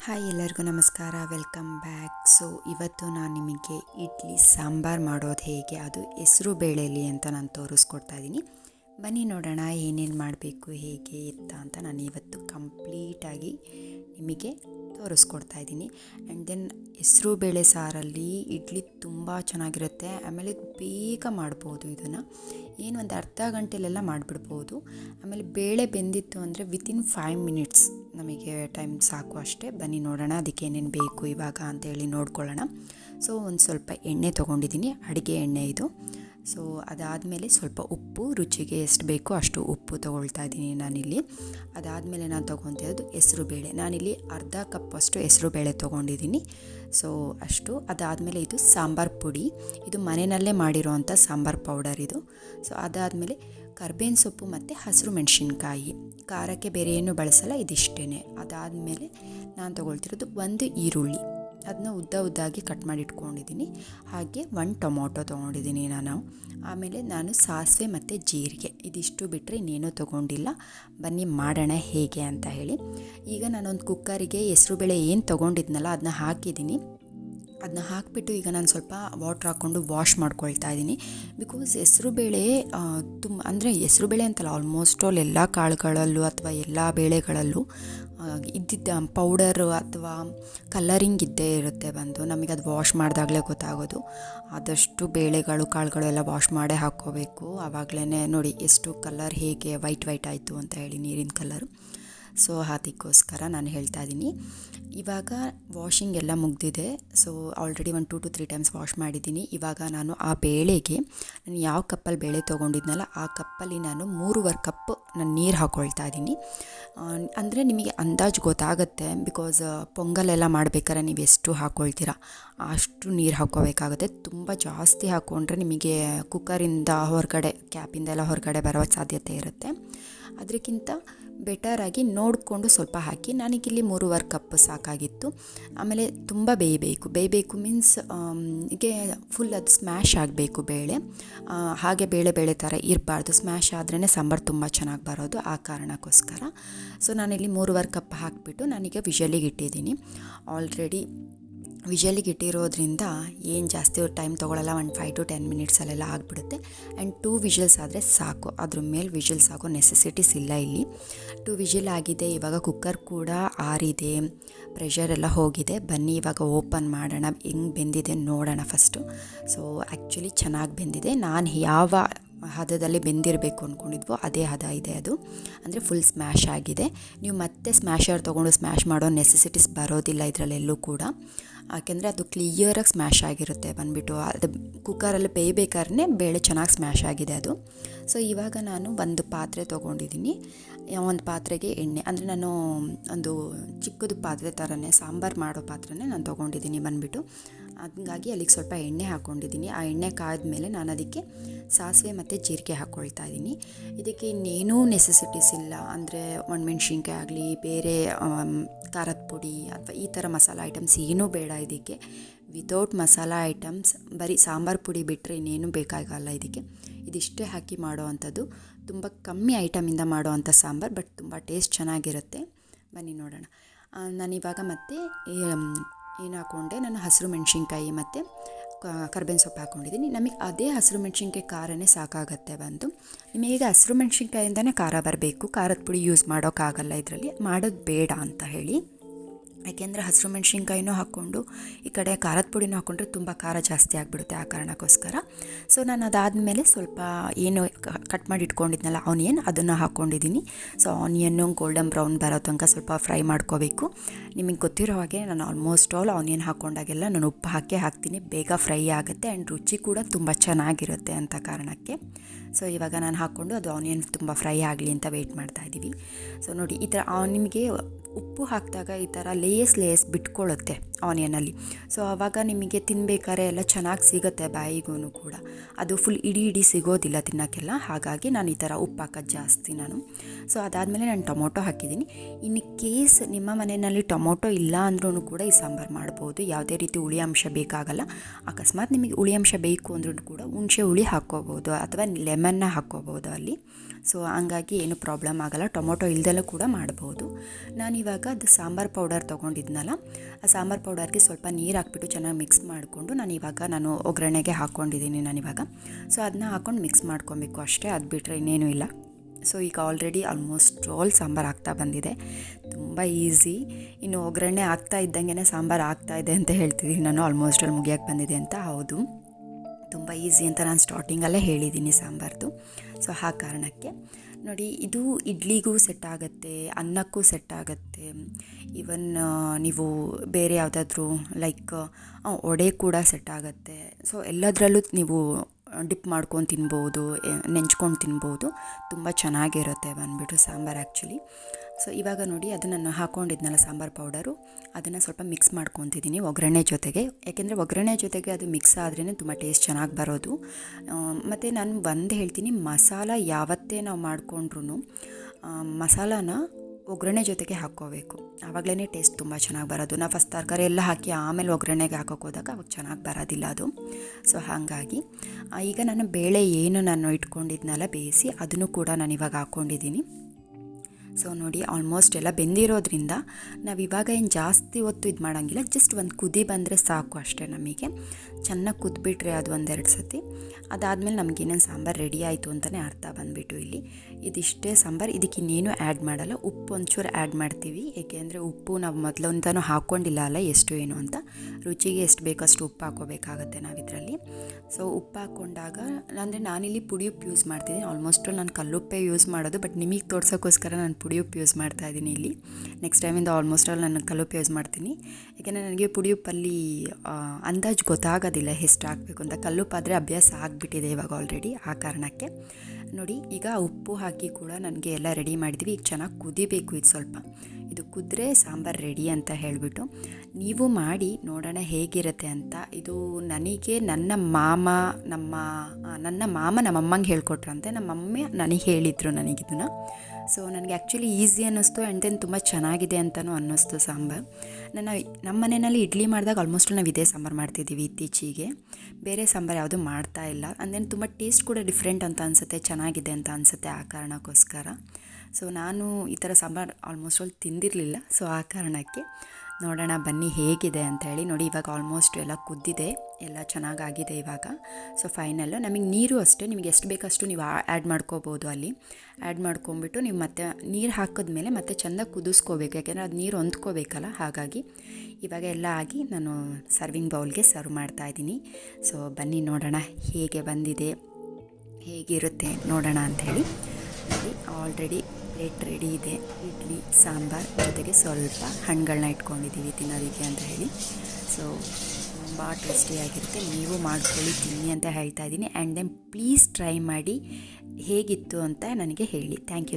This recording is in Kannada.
ಹಾಯ್ ಎಲ್ಲರಿಗೂ ನಮಸ್ಕಾರ ವೆಲ್ಕಮ್ ಬ್ಯಾಕ್ ಸೊ ಇವತ್ತು ನಾನು ನಿಮಗೆ ಇಡ್ಲಿ ಸಾಂಬಾರು ಮಾಡೋದು ಹೇಗೆ, ಅದು ಹೆಸರು ಬೇಳೆಯಲ್ಲಿ ಅಂತ ನಾನು ತೋರಿಸ್ಕೊಡ್ತಾ ಇದ್ದೀನಿ ಬನ್ನಿ ನೋಡೋಣ ಏನೇನು ಮಾಡಬೇಕು, ಹೇಗೆ ಎತ್ತ ಅಂತ ನಾನು ಇವತ್ತು ಕಂಪ್ಲೀಟಾಗಿ ನಿಮಗೆ ತೋರಿಸ್ಕೊಡ್ತಾ ಇದ್ದೀನಿ. ಆ್ಯಂಡ್ ದೆನ್ ಹೆಸರು ಬೇಳೆ ಸಾರಲ್ಲಿ ಇಡ್ಲಿ ತುಂಬ ಚೆನ್ನಾಗಿರುತ್ತೆ. ಆಮೇಲೆ ಬೇಗ ಮಾಡ್ಬೋದು ಇದನ್ನು. ಏನು ಒಂದು ಅರ್ಧ ಗಂಟೆಲೆಲ್ಲ ಮಾಡಿಬಿಡ್ಬೋದು. ಆಮೇಲೆ ಬೇಳೆ ಬೆಂದಿತ್ತು ಅಂದರೆ ವಿತಿನ್ ಫೈವ್ ಮಿನಿಟ್ಸ್ ನಮಗೆ ಟೈಮ್ ಸಾಕು ಅಷ್ಟೇ. ಬನ್ನಿ ನೋಡೋಣ, ಅದಕ್ಕೆ ಏನೇನು ಬೇಕು ಇವಾಗ ಅಂತೇಳಿ ನೋಡ್ಕೊಳ್ಳೋಣ. ಸೊ ಒಂದು ಸ್ವಲ್ಪ ಎಣ್ಣೆ ತೊಗೊಂಡಿದ್ದೀನಿ. ಅಡುಗೆ ಎಣ್ಣೆ ಇದು. ಸೊ ಅದಾದಮೇಲೆ ಸ್ವಲ್ಪ ಉಪ್ಪು, ರುಚಿಗೆ ಎಷ್ಟು ಬೇಕೋ ಅಷ್ಟು ಉಪ್ಪು ತೊಗೊಳ್ತಾ ಇದ್ದೀನಿ ನಾನಿಲ್ಲಿ. ಅದಾದಮೇಲೆ ನಾನು ತೊಗೊತಿರೋದು ಹೆಸರು ಬೇಳೆ ನಾನಿಲ್ಲಿ ಅರ್ಧ ಕಪ್ಪಷ್ಟು ಹೆಸರು ಬೇಳೆ ತೊಗೊಂಡಿದ್ದೀನಿ. ಸೊ ಅಷ್ಟು. ಅದಾದಮೇಲೆ ಇದು ಸಾಂಬಾರು ಪುಡಿ. ಇದು ಮನೆಯಲ್ಲೇ ಮಾಡಿರೋವಂಥ ಸಾಂಬಾರು ಪೌಡರ್ ಇದು. ಸೊ ಅದಾದಮೇಲೆ ಕರ್ಬೇವಿನ ಸೊಪ್ಪು ಮತ್ತು ಹಸಿರು ಮೆಣಸಿನ್ಕಾಯಿ. ಖಾರಕ್ಕೆ ಬೇರೆ ಏನು ಬಳಸಲ್ಲ ಇದಿಷ್ಟೇ ಅದಾದಮೇಲೆ ನಾನು ತೊಗೊಳ್ತಿರೋದು ಒಂದು ಈರುಳ್ಳಿ. ಅದನ್ನ ಉದ್ದ ಉದ್ದಾಗಿ ಕಟ್ ಮಾಡಿ ಇಟ್ಕೊಂಡಿದ್ದೀನಿ. ಹಾಗೆ ಒಂದು ಟೊಮೊಟೊ ತೊಗೊಂಡಿದ್ದೀನಿ ನಾನು. ಆಮೇಲೆ ನಾನು ಸಾಸಿವೆ ಮತ್ತು ಜೀರಿಗೆ. ಇದಿಷ್ಟು ಬಿಟ್ಟರೆ ಇನ್ನೇನೂ ತೊಗೊಂಡಿಲ್ಲ. ಬನ್ನಿ ಮಾಡೋಣ ಹೇಗೆ ಅಂತ ಹೇಳಿ. ಈಗ ನಾನೊಂದು ಕುಕ್ಕರಿಗೆ ಹೆಸ್ರುಬೇಳೆ ಏನು ತೊಗೊಂಡಿದ್ನಲ್ಲ, ಅದನ್ನ ಹಾಕಿದ್ದೀನಿ. ಅದನ್ನ ಹಾಕಿಬಿಟ್ಟು ಈಗ ನಾನು ಸ್ವಲ್ಪ ವಾಟ್ರ್ ಹಾಕ್ಕೊಂಡು ವಾಶ್ ಮಾಡ್ಕೊಳ್ತಾ ಇದ್ದೀನಿ. ಬಿಕಾಸ್ ಹೆಸರುಬೇಳೆ ತುಂಬ, ಅಂದರೆ ಹೆಸರುಬೇಳೆ ಅಂತಲ್ಲ ಆಲ್ಮೋಸ್ಟ್ ಆಲ್ ಎಲ್ಲ ಕಾಳುಗಳಲ್ಲೂ ಅಥವಾ ಎಲ್ಲ ಬೇಳೆಗಳಲ್ಲೂ ಇದ್ದಿದ್ದ ಪೌಡರ್ ಅಥವಾ ಕಲರಿಂಗ್ ಇದ್ದೇ ಇರುತ್ತೆ ಬಂದು. ನಮಗೆ ಅದು ವಾಶ್ ಮಾಡಿದಾಗಲೇ ಗೊತ್ತಾಗೋದು. ಆದಷ್ಟು ಬೇಳೆಗಳು, ಕಾಳುಗಳು ಎಲ್ಲ ವಾಶ್ ಮಾಡೇ ಹಾಕ್ಕೋಬೇಕು. ಆವಾಗಲೇ ನೋಡಿ ಎಷ್ಟು ಕಲರ್ ಹೇಗೆ ವೈಟ್ ವೈಟ್ ಆಯಿತು ಅಂತ ಹೇಳಿ ನೀರಿನ ಕಲರು ಸೊ ಅದಕ್ಕೋಸ್ಕರ ನಾನು ಹೇಳ್ತಾ ಇದ್ದೀನಿ. ಇವಾಗ ವಾಷಿಂಗ್ ಎಲ್ಲ ಮುಗ್ದಿದೆ. ಸೊ ಆಲ್ರೆಡಿ ಒಂದು two two three times wash ಮಾಡಿದ್ದೀನಿ. ಇವಾಗ ನಾನು ಆ ಬೇಳೆಗೆ, ನಾನು ಯಾವ ಕಪ್ಪಲ್ಲಿ ಬೇಳೆ ತೊಗೊಂಡಿದ್ನಲ್ಲ, ಆ ಕಪ್ಪಲ್ಲಿ ನಾನು ಮೂರುವರೆ ಕಪ್ ನಾನು ನೀರು ಹಾಕ್ಕೊಳ್ತಾ ಇದ್ದೀನಿ ಅಂದರೆ ನಿಮಗೆ ಅಂದಾಜು ಗೊತ್ತಾಗುತ್ತೆ ಬಿಕಾಸ್ ಪೊಂಗಲೆಲ್ಲ ಮಾಡಬೇಕಾದ್ರೆ ನೀವು ಎಷ್ಟು ಹಾಕ್ಕೊಳ್ತೀರಾ ಅಷ್ಟು ನೀರು ಹಾಕ್ಕೋಬೇಕಾಗುತ್ತೆ. ತುಂಬ ಜಾಸ್ತಿ ಹಾಕ್ಕೊಂಡ್ರೆ ನಿಮಗೆ ಕುಕ್ಕರಿಂದ ಹೊರಗಡೆ ಕ್ಯಾಪಿಂದ ಎಲ್ಲ ಹೊರಗಡೆ ಬರೋ ಸಾಧ್ಯತೆ ಇರುತ್ತೆ. ಅದಕ್ಕಿಂತ ಬೆಟರಾಗಿ ನೋಡಿಕೊಂಡು ಸ್ವಲ್ಪ ಹಾಕಿ, ನನಗಿಲ್ಲಿ ಮೂರುವರೆ ಕಪ್ ಸಾಕಾಗಿತ್ತು. ಆಮೇಲೆ ತುಂಬ ಬೇಯಬೇಕು. ಬೇಯಬೇಕು ಮೀನ್ಸ್ಗೆ ಫುಲ್ ಅದು ಸ್ಮ್ಯಾಶ್ ಆಗಬೇಕು ಬೇಳೆ. ಹಾಗೆ ಬೇಳೆ ಬೇಳೆ ಥರ ಇರಬಾರ್ದು. ಸ್ಮ್ಯಾಶ್ ಆದ್ರೇ ಸಾಂಬಾರು ತುಂಬ ಚೆನ್ನಾಗಿ ಬರೋದು ಆ ಕಾರಣಕ್ಕೋಸ್ಕರ. ಸೊ ನಾನಿಲ್ಲಿ ಮೂರುವರೆ ಕಪ್ ಹಾಕಿಬಿಟ್ಟು ನಾನೀಗ ವಿಷಲಿಗೆ ಇಟ್ಟಿದ್ದೀನಿ. ಆಲ್ರೆಡಿ ವಿಷಲಿಗೆ ಇಟ್ಟಿರೋದ್ರಿಂದ ಏನು ಜಾಸ್ತಿ ಟೈಮ್ ತೊಗೊಳಲ್ಲ, ಒಂದು ಫೈವ್ ಟು ಟೆನ್ ಮಿನಿಟ್ಸಲ್ಲೆಲ್ಲ ಆಗಿಬಿಡುತ್ತೆ. ಆ್ಯಂಡ್ ಟೂ ವಿಷಲ್ಸ್ ಆದರೆ ಸಾಕು. ಅದ್ರ ಮೇಲೆ ವಿಷಲ್ಸ್ ಆಗೋ ನೆಸೆಸಿಟೀಸ್ ಇಲ್ಲ ಇಲ್ಲಿ. ಟೂ ವಿಷಲ್ ಆಗಿದೆ. ಇವಾಗ ಕುಕ್ಕರ್ ಕೂಡ ಆರಿದೆ. ಪ್ರೆಷರ್ ಎಲ್ಲ ಹೋಗಿದೆ. ಬನ್ನಿ, ಇವಾಗ ಓಪನ್ ಮಾಡೋಣ. ಹೆಂಗೆ ಬೆಂದಿದೆ ನೋಡೋಣ ಫಸ್ಟು ಸೊ ಆ್ಯಕ್ಚುಲಿ ಚೆನ್ನಾಗಿ ಬೆಂದಿದೆ. ನಾನು ಯಾವ ಹದದಲ್ಲಿ ಬೆಂದಿರಬೇಕು ಅಂದ್ಕೊಂಡಿದ್ವೋ ಅದೇ ಹದ ಇದೆ ಅದು. ಅಂದರೆ ಫುಲ್ ಸ್ಮ್ಯಾಶ್ ಆಗಿದೆ. ನೀವು ಮತ್ತೆ ಸ್ಮ್ಯಾಶರ್ ತೊಗೊಂಡು ಸ್ಮ್ಯಾಶ್ ಮಾಡೋ ನೆಸೆಸಿಟೀಸ್ ಬರೋದಿಲ್ಲ ಇದರಲ್ಲೆಲ್ಲೂ ಕೂಡ. ಯಾಕೆಂದರೆ ಅದು ಕ್ಲಿಯರಾಗಿ ಸ್ಮ್ಯಾಶ್ ಆಗಿರುತ್ತೆ ಬಂದುಬಿಟ್ಟು. ಅದು ಕುಕ್ಕರಲ್ಲಿ ಬೇಯಬೇಕಾದ್ರೆ ಬೇಳೆ ಚೆನ್ನಾಗಿ ಸ್ಮ್ಯಾಶ್ ಆಗಿದೆ ಅದು. ಸೊ ಇವಾಗ ನಾನು ಒಂದು ಪಾತ್ರೆ ತೊಗೊಂಡಿದ್ದೀನಿ. ಒಂದು ಪಾತ್ರೆಗೆ ಎಣ್ಣೆ. ಅಂದರೆ ನಾನು ಒಂದು ಚಿಕ್ಕದು ಪಾತ್ರೆ ಥರನೇ ಸಾಂಬಾರು ಮಾಡೋ ಪಾತ್ರೆನೇ ನಾನು ತೊಗೊಂಡಿದ್ದೀನಿ ಬಂದುಬಿಟ್ಟು. ಹಂಗಾಗಿ ಅಲ್ಲಿಗೆ ಸ್ವಲ್ಪ ಎಣ್ಣೆ ಹಾಕ್ಕೊಂಡಿದ್ದೀನಿ ಆ ಎಣ್ಣೆ ಕಾದ್ಮೇಲೆ ನಾನು ಅದಕ್ಕೆ ಸಾಸಿವೆ ಮತ್ತು ಜೀರಿಗೆ ಹಾಕ್ಕೊಳ್ತಾ ಇದ್ದೀನಿ. ಇದಕ್ಕೆ ಇನ್ನೇನೂ ನೆಸೆಸಿಟೀಸ್ ಇಲ್ಲ. ಅಂದರೆ ಒಣಮೆಣ್ಸಿನ್ಕಾಯಿ ಆಗಲಿ, ಬೇರೆ ಖಾರದ ಪುಡಿ ಅಥವಾ ಈ ಥರ ಮಸಾಲ ಐಟಮ್ಸ್ ಏನೂ ಬೇಡ ಇದಕ್ಕೆ. ವಿತೌಟ್ ಮಸಾಲ ಐಟಮ್ಸ್ ಬರೀ ಸಾಂಬಾರು ಪುಡಿ ಬಿಟ್ಟರೆ ಇನ್ನೇನು ಬೇಕಾಗಲ್ಲ ಇದಕ್ಕೆ. ಇದಿಷ್ಟೇ ಹಾಕಿ ಮಾಡೋ ಅಂಥದ್ದು ತುಂಬ ಕಮ್ಮಿ ಐಟಮಿಂದ ಮಾಡೋ ಅಂಥ ಸಾಂಬಾರು, ಬಟ್ ತುಂಬ ಟೇಸ್ಟ್ ಚೆನ್ನಾಗಿರುತ್ತೆ. ಬನ್ನಿ ನೋಡೋಣ. ನಾನಿವಾಗ ಮತ್ತೆ ಏನು ಹಾಕ್ಕೊಂಡೆ ನಾನು ಹಸಿರು ಮೆಣಸಿನ್ಕಾಯಿ ಮತ್ತು ಕರ್ಬೇವಿನ ಸೊಪ್ಪು ಹಾಕ್ಕೊಂಡಿದ್ದೀನಿ ನಮಗೆ ಅದೇ ಹಸಿರು ಮೆಣಸಿನ್ಕಾಯಿ ಖಾರನೇ ಸಾಕಾಗತ್ತೆ ಬಂದು. ನಿಮಗೆ ಹಸಿರು ಮೆಣಸಿನ್ಕಾಯಿಂದನೇ ಖಾರ ಬರಬೇಕು. ಖಾರದ ಪುಡಿ ಯೂಸ್ ಮಾಡೋಕ್ಕಾಗಲ್ಲ ಇದರಲ್ಲಿ. ಮಾಡೋದು ಬೇಡ ಅಂತ ಹೇಳಿ. ಯಾಕೆಂದರೆ ಹಸಿರು ಮೆಣಸಿನ್ಕಾಯಿನೂ ಹಾಕ್ಕೊಂಡು, ಈ ಕಡೆ ಖಾರದ ಪುಡಿನೂ ಹಾಕ್ಕೊಂಡ್ರೆ ತುಂಬ ಖಾರ ಜಾಸ್ತಿ ಆಗಿಬಿಡುತ್ತೆ ಆ ಕಾರಣಕ್ಕೋಸ್ಕರ. ಸೊ ನಾನು ಅದಾದಮೇಲೆ ಸ್ವಲ್ಪ ಏನು ಕಟ್ ಮಾಡಿ ಇಟ್ಕೊಂಡಿದ್ನಲ್ಲ ಆನಿಯನ್ ಅದನ್ನು ಹಾಕ್ಕೊಂಡಿದ್ದೀನಿ ಸೊ ಆನಿಯನ್ನು ಗೋಲ್ಡನ್ ಬ್ರೌನ್ ಬರೋ ತನಕ ಸ್ವಲ್ಪ ಫ್ರೈ ಮಾಡ್ಕೋಬೇಕು. ನಿಮಗೆ ಗೊತ್ತಿರೋ ಹಾಗೆ ನಾನು ಆಲ್ಮೋಸ್ಟ್ ಆಲ್ ಆನಿಯನ್ ಹಾಕ್ಕೊಂಡಾಗೆಲ್ಲ ನಾನು ಉಪ್ಪು ಹಾಕಿ ಹಾಕ್ತೀನಿ. ಬೇಗ ಫ್ರೈ ಆಗುತ್ತೆ ಆ್ಯಂಡ್ ರುಚಿ ಕೂಡ ತುಂಬ ಚೆನ್ನಾಗಿರುತ್ತೆ ಅಂತ ಕಾರಣಕ್ಕೆ. ಸೊ ಇವಾಗ ನಾನು ಹಾಕ್ಕೊಂಡು ಅದು ಆನಿಯನ್ ತುಂಬ ಫ್ರೈ ಆಗಲಿ ಅಂತ ವೆಯ್ಟ್ ಮಾಡ್ತಾ ಇದ್ದೀವಿ ಸೊ ನೋಡಿ, ಈ ಥರ ನಿಮಗೆ ಉಪ್ಪು ಹಾಕಿದಾಗ ಈ ಥರ ಲೇಯಸ್ ಲೇಯಸ್ ಬಿಟ್ಕೊಳ್ಳುತ್ತೆ. ಆನಿಯನಲ್ಲಿ ಸೊ ಆವಾಗ ನಿಮಗೆ ತಿನ್ಬೇಕಾದ್ರೆ ಎಲ್ಲ ಚೆನ್ನಾಗಿ ಸಿಗುತ್ತೆ ಬಾಯಿಗೂ ಕೂಡ. ಅದು ಫುಲ್ ಇಡೀ ಇಡೀ ಸಿಗೋದಿಲ್ಲ ತಿನ್ನೋಕ್ಕೆಲ್ಲ. ಹಾಗಾಗಿ ನಾನು ಈ ಥರ ಉಪ್ಪು ಹಾಕೋದು ಜಾಸ್ತಿ ನಾನು. ಸೊ ಅದಾದಮೇಲೆ ನಾನು ಟೊಮೊಟೊ ಹಾಕಿದ್ದೀನಿ. ಇನ್ ಕೇಸ್ ನಿಮ್ಮ ಮನೆಯಲ್ಲಿ ಟೊಮೊಟೊ ಇಲ್ಲ ಅಂದ್ರೂ ಕೂಡ ಈ ಸಾಂಬಾರು ಮಾಡ್ಬೋದು. ಯಾವುದೇ ರೀತಿ ಹುಳಿ ಅಂಶ ಬೇಕಾಗಲ್ಲ. ಅಕಸ್ಮಾತ್ ನಿಮಗೆ ಹುಳಿ ಅಂಶ ಬೇಕು ಅಂದ್ರೂ ಕೂಡ ಹುಣಸೆ ಹುಳಿ ಹಾಕ್ಕೋಬೋದು ಅಥವಾ ಲೆಮನ್ನ ಹಾಕ್ಕೋಬೋದು ಅಲ್ಲಿ. ಸೊ ಹಂಗಾಗಿ ಏನು ಪ್ರಾಬ್ಲಮ್ ಆಗಲ್ಲ. ಟೊಮೊಟೊ ಇಲ್ದೆಲ್ಲ ಕೂಡ ಮಾಡ್ಬೋದು. ನಾನಿವಾಗ ಅದು ಸಾಂಬಾರು ಪೌಡರ್ ತೊಗೊಂಡಿದ್ನಲ್ಲ, ಆ ಸಾಂಬಾರು ಪೌಡರ್ಗೆ ಸ್ವಲ್ಪ ನೀರು ಹಾಕ್ಬಿಟ್ಟು ಚೆನ್ನಾಗಿ ಮಿಕ್ಸ್ ಮಾಡಿಕೊಂಡು ನಾನು ಇವಾಗ ನಾನು ಒಗ್ಗರಣೆಗೆ ಹಾಕ್ಕೊಂಡಿದ್ದೀನಿ ನಾನಿವಾಗ ಸೊ ಅದನ್ನ ಹಾಕ್ಕೊಂಡು ಮಿಕ್ಸ್ ಮಾಡ್ಕೊಬೇಕು ಅಷ್ಟೇ, ಅದು ಬಿಟ್ಟರೆ ಇನ್ನೇನು ಇಲ್ಲ. ಸೊ ಈಗ ಆಲ್ರೆಡಿ ಆಲ್ಮೋಸ್ಟ್ ಆಲ್ ಸಾಂಬಾರು ಆಗ್ತಾ ಬಂದಿದೆ. ತುಂಬ ಈಸಿ ಇನ್ನು ಒಗ್ಗರಣೆ ಆಗ್ತಾ ಇದ್ದಂಗೆ ಸಾಂಬಾರು ಆಗ್ತಾ ಇದೆ ಅಂತ ಹೇಳ್ತಿದ್ದೀನಿ ನಾನು ಆಲ್ಮೋಸ್ಟ್ ಅಲ್ಲಿ ಮುಗಿಯೋಕ್ಕೆ ಬಂದಿದೆ ಅಂತ. ಹೌದು. ತುಂಬ ಈಸಿ ಅಂತ ನಾನು ಸ್ಟಾರ್ಟಿಂಗಲ್ಲೇ ಹೇಳಿದ್ದೀನಿ ಸಾಂಬಾರ್ದು. ಸೊ, ಆ ಕಾರಣಕ್ಕೆ. ನೋಡಿ, ಇದು ಇಡ್ಲಿಗೂ ಸೆಟ್ ಆಗುತ್ತೆ, ಅನ್ನಕ್ಕೂ ಸೆಟ್ ಆಗುತ್ತೆ. ಈವನ್ ನೀವು ಬೇರೆ ಯಾವುದಾದ್ರೂ ಲೈಕ್ ಒಡೆ ಕೂಡ ಸೆಟ್ ಆಗುತ್ತೆ. ಸೊ ಎಲ್ಲದರಲ್ಲೂ ನೀವು ಡಿಪ್ ಮಾಡ್ಕೊಂಡು ತಿನ್ಬೋದು ನೆಂಚ್ಕೊಂಡು ತಿನ್ಬೋದು. ತುಂಬ ಚೆನ್ನಾಗಿರುತ್ತೆ ಬಂದುಬಿಟ್ಟು ಸಾಂಬಾರು ಆ್ಯಕ್ಚುಲಿ ಸೊ ಇವಾಗ ನೋಡಿ ಅದು ನಾನು ಹಾಕ್ಕೊಂಡಿದ್ನಲ್ಲ ಸಾಂಬಾರು ಪೌಡರು. ಅದನ್ನು ಸ್ವಲ್ಪ ಮಿಕ್ಸ್ ಮಾಡ್ಕೊತಿದ್ದೀನಿ ಒಗ್ಗರಣೆ ಜೊತೆಗೆ. ಯಾಕೆಂದರೆ ಒಗ್ಗರಣೆ ಜೊತೆಗೆ ಅದು ಮಿಕ್ಸ್ ಆದ್ರೇ ತುಂಬ ಟೇಸ್ಟ್ ಚೆನ್ನಾಗಿ ಬರೋದು. ಮತ್ತು ನಾನು ಒಂದು ಹೇಳ್ತೀನಿ, ಮಸಾಲ ಯಾವತ್ತೇ ನಾವು ಮಾಡಿಕೊಂಡ್ರು ಮಸಾಲಾನ ಒಗ್ಗರಣೆ ಜೊತೆಗೆ ಹಾಕ್ಕೋಬೇಕು. ಆವಾಗಲೇ ಟೇಸ್ಟ್ ತುಂಬ ಚೆನ್ನಾಗಿ ಬರೋದು. ನಾವು ಫಸ್ಟ್ ತರಕಾರಿ ಎಲ್ಲ ಹಾಕಿ ಆಮೇಲೆ ಒಗ್ಗರಣೆಗೆ ಹಾಕೋಕೆ ಹೋದಾಗ ಅವಾಗ ಚೆನ್ನಾಗಿ ಬರೋದಿಲ್ಲ ಅದು. ಸೊ ಹಾಗಾಗಿ ಈಗ ನಾನು ಬೇಳೆ ಏನು ನಾನು ಇಟ್ಕೊಂಡಿದ್ನಲ್ಲ ಬೇಯಿಸಿ, ಅದನ್ನು ಕೂಡ ನಾನು ಇವಾಗ ಹಾಕ್ಕೊಂಡಿದ್ದೀನಿ ಸೊ ನೋಡಿ ಆಲ್ಮೋಸ್ಟ್ ಎಲ್ಲ ಬೆಂದಿರೋದ್ರಿಂದ ನಾವು ಇವಾಗ ಏನು ಜಾಸ್ತಿ ಹೊತ್ತು ಇದು ಮಾಡೋಂಗಿಲ್ಲ. ಜಸ್ಟ್ ಒಂದು ಕುದಿ ಬಂದರೆ ಸಾಕು ಅಷ್ಟೇ ನಮಗೆ. ಚೆನ್ನಾಗಿ ಕುದ್ಬಿಟ್ರೆ ಅದು ಒಂದೆರಡು ಸತಿ. ಅದಾದಮೇಲೆ ನಮಗೆ ಇನ್ನೇನು ಸಾಂಬಾರು ರೆಡಿ ಆಯಿತು ಅಂತಲೇ ಅರ್ಥ ಬಂದುಬಿಟ್ಟು ಇಲ್ಲಿ. ಇದಿಷ್ಟೇ ಸಾಂಬಾರು. ಇದಕ್ಕೆ ಇನ್ನೇನು ಆ್ಯಡ್ ಮಾಡಲ್ಲ. ಉಪ್ಪು ಒಂಚೂರು ಆ್ಯಡ್ ಮಾಡ್ತೀವಿ. ಏಕೆಂದರೆ ಉಪ್ಪು ನಾವು ಮೊದಲೊಂದನೂ ಹಾಕ್ಕೊಂಡಿಲ್ಲ ಅಲ್ಲ, ಎಷ್ಟು ಏನು ಅಂತ. ರುಚಿಗೆ ಎಷ್ಟು ಬೇಕಷ್ಟು ಉಪ್ಪು ಹಾಕೋಬೇಕಾಗತ್ತೆ ನಾವು ಇದರಲ್ಲಿ. ಸೊ ಉಪ್ಪು ಹಾಕ್ಕೊಂಡಾಗ ಅಂದರೆ ನಾನಿಲ್ಲಿ ಪುಡಿ ಉಪ್ಪು ಯೂಸ್ ಮಾಡ್ತೀನಿ ಆಲ್ಮೋಸ್ಟ್ ನಾನು ಕಲ್ಲುಪ್ಪೇ ಯೂಸ್ ಮಾಡೋದು ಬಟ್ ನಿಮಗೆ ತೋರ್ಸೋಕ್ಕೋಸ್ಕರ ನಾನು ಪುಡಿ ಉಪ್ಪು ಯೂಸ್ ಮಾಡ್ತಾ ಇದ್ದೀನಿ ಇಲ್ಲಿ. ನೆಕ್ಸ್ಟ್ ಟೈಮಿಂದ ಆಲ್ಮೋಸ್ಟ್ ಆಲ್ ನಾನು ಕಲ್ಲುಪ್ಪು ಯೂಸ್ ಮಾಡ್ತೀನಿ. ಯಾಕೆಂದರೆ ನನಗೆ ಪುಡಿ ಉಪ್ಪಲ್ಲಿ ಅಂದಾಜು ಗೊತ್ತಾಗೋದಿಲ್ಲ ಎಷ್ಟು ಹಾಕಬೇಕು ಅಂತ. ಕಲ್ಲುಪ್ಪಾದರೆ ಅಭ್ಯಾಸ ಆಗಿಬಿಟ್ಟಿದೆ ಇವಾಗ ಆಲ್ರೆಡಿ ಆ ಕಾರಣಕ್ಕೆ. ನೋಡಿ, ಈಗ ಉಪ್ಪು ಹಾಕಿ ಕೂಡ ನನಗೆ ಎಲ್ಲ ರೆಡಿ ಮಾಡಿದ್ವಿ. ಈಗ ಚೆನ್ನಾಗಿ ಕುದಿಬೇಕು ಇದು ಸ್ವಲ್ಪ. ಇದು ಕುದ್ರೆ ಸಾಂಬಾರು ರೆಡಿ ಅಂತ ಹೇಳಿಬಿಟ್ಟು ನೀವು ಮಾಡಿ ನೋಡೋಣ ಹೇಗಿರುತ್ತೆ ಅಂತ. ಇದು ನನಗೆ ನನ್ನ ಮಾಮ, ನಮ್ಮ ನನ್ನ ಮಾಮ ನಮ್ಮಮ್ಮಂಗೆ ಹೇಳ್ಕೊಟ್ರಂತೆ. ನಮ್ಮಮ್ಮ ನನಗೆ ಹೇಳಿದರು ನನಗಿದನ್ನು ಸೊ ನನಗೆ ಆ್ಯಕ್ಚುಲಿ ಈಸಿ ಅನ್ನಿಸ್ತು ಆ್ಯಂಡ್ ದೆನ್ ತುಂಬ ಚೆನ್ನಾಗಿದೆ ಅಂತಲೂ ಅನ್ನಿಸ್ತು ಸಾಂಬಾರು. ನನ್ನ ನಮ್ಮ ಮನೆಯಲ್ಲಿ ಇಡ್ಲಿ ಮಾಡಿದಾಗ ಆಲ್ಮೋಸ್ಟ್ ನಾವು ಇದೇ ಸಾಂಬಾರು ಮಾಡ್ತಿದ್ದೀವಿ ಇತ್ತೀಚೆಗೆ. ಬೇರೆ ಸಾಂಬಾರು ಯಾವುದೂ ಮಾಡ್ತಾ ಇಲ್ಲ. ಅಂದೇನು ತುಂಬ ಟೇಸ್ಟ್ ಕೂಡ ಡಿಫ್ರೆಂಟ್ ಅಂತ ಅನಿಸುತ್ತೆ. ಚೆನ್ನಾಗಿದೆ ಅಂತ ಅನಿಸುತ್ತೆ ಆ ಕಾರಣಕ್ಕೋಸ್ಕರ. ಸೊ ನಾನು ಈ ಥರ ಸಾಂಬಾರು ಆಲ್ಮೋಸ್ಟ್ ಆಲ್ ತಿಂದಿರಲಿಲ್ಲ. ಸೊ ಆ ಕಾರಣಕ್ಕೆ ನೋಡೋಣ ಬನ್ನಿ ಹೇಗಿದೆ ಅಂತ ಹೇಳಿ ನೋಡಿ, ಇವಾಗ ಆಲ್ಮೋಸ್ಟ್ ಎಲ್ಲ ಕುದ್ದಿದೆ. ಎಲ್ಲ ಚೆನ್ನಾಗಾಗಿದೆ ಇವಾಗ. ಸೊ ಫೈನಲ್ಲು ನಮಗೆ ನೀರು ಅಷ್ಟೇ. ನಿಮಗೆ ಎಷ್ಟು ಬೇಕಷ್ಟು ನೀವು ಆ್ಯಡ್ ಮಾಡ್ಕೋಬೋದು ಅಲ್ಲಿ. ಆ್ಯಡ್ ಮಾಡ್ಕೊಂಬಿಟ್ಟು ನೀವು ಮತ್ತೆ ನೀರು ಹಾಕಿದ್ಮೇಲೆ ಮತ್ತೆ ಚೆಂದ ಕುದಿಸ್ಕೋಬೇಕು. ಯಾಕೆಂದರೆ ಅದು ನೀರು ಹೊಂದ್ಕೋಬೇಕಲ್ಲ, ಹಾಗಾಗಿ. ಇವಾಗ ಎಲ್ಲ ಆಗಿ ನಾನು ಸರ್ವಿಂಗ್ ಬೌಲ್ಗೆ ಸರ್ವ್ ಮಾಡ್ತಾಯಿದ್ದೀನಿ ಸೊ ಬನ್ನಿ ನೋಡೋಣ ಹೇಗೆ ಬಂದಿದೆ. ಹೇಗಿರುತ್ತೆ ನೋಡೋಣ ಅಂಥೇಳಿ ನೋಡಿ ಆಲ್ರೆಡಿ ಪ್ಲೇಟ್ ರೆಡಿ ಇದೆ. ಇಡ್ಲಿ, ಸಾಂಬಾರು ಜೊತೆಗೆ ಸ್ವಲ್ಪ ಹಣ್ಣುಗಳನ್ನ ಇಟ್ಕೊಂಡಿದ್ದೀವಿ ತಿನ್ನೋದಕ್ಕೆ ಅಂತ ಹೇಳಿ. ಸೊ ತುಂಬ ಟೇಸ್ಟಿಯಾಗಿರುತ್ತೆ ನೀವು ಮಾಡ್ಕೊಳ್ಳಿ, ತಿನ್ನಿ ಅಂತ ಹೇಳ್ತಾ ಇದ್ದೀನಿ. ಆ್ಯಂಡ್ ದೆನ್ ಪ್ಲೀಸ್ ಟ್ರೈ ಮಾಡಿ ಹೇಗಿತ್ತು ಅಂತ ನನಗೆ ಹೇಳಿ. Thank you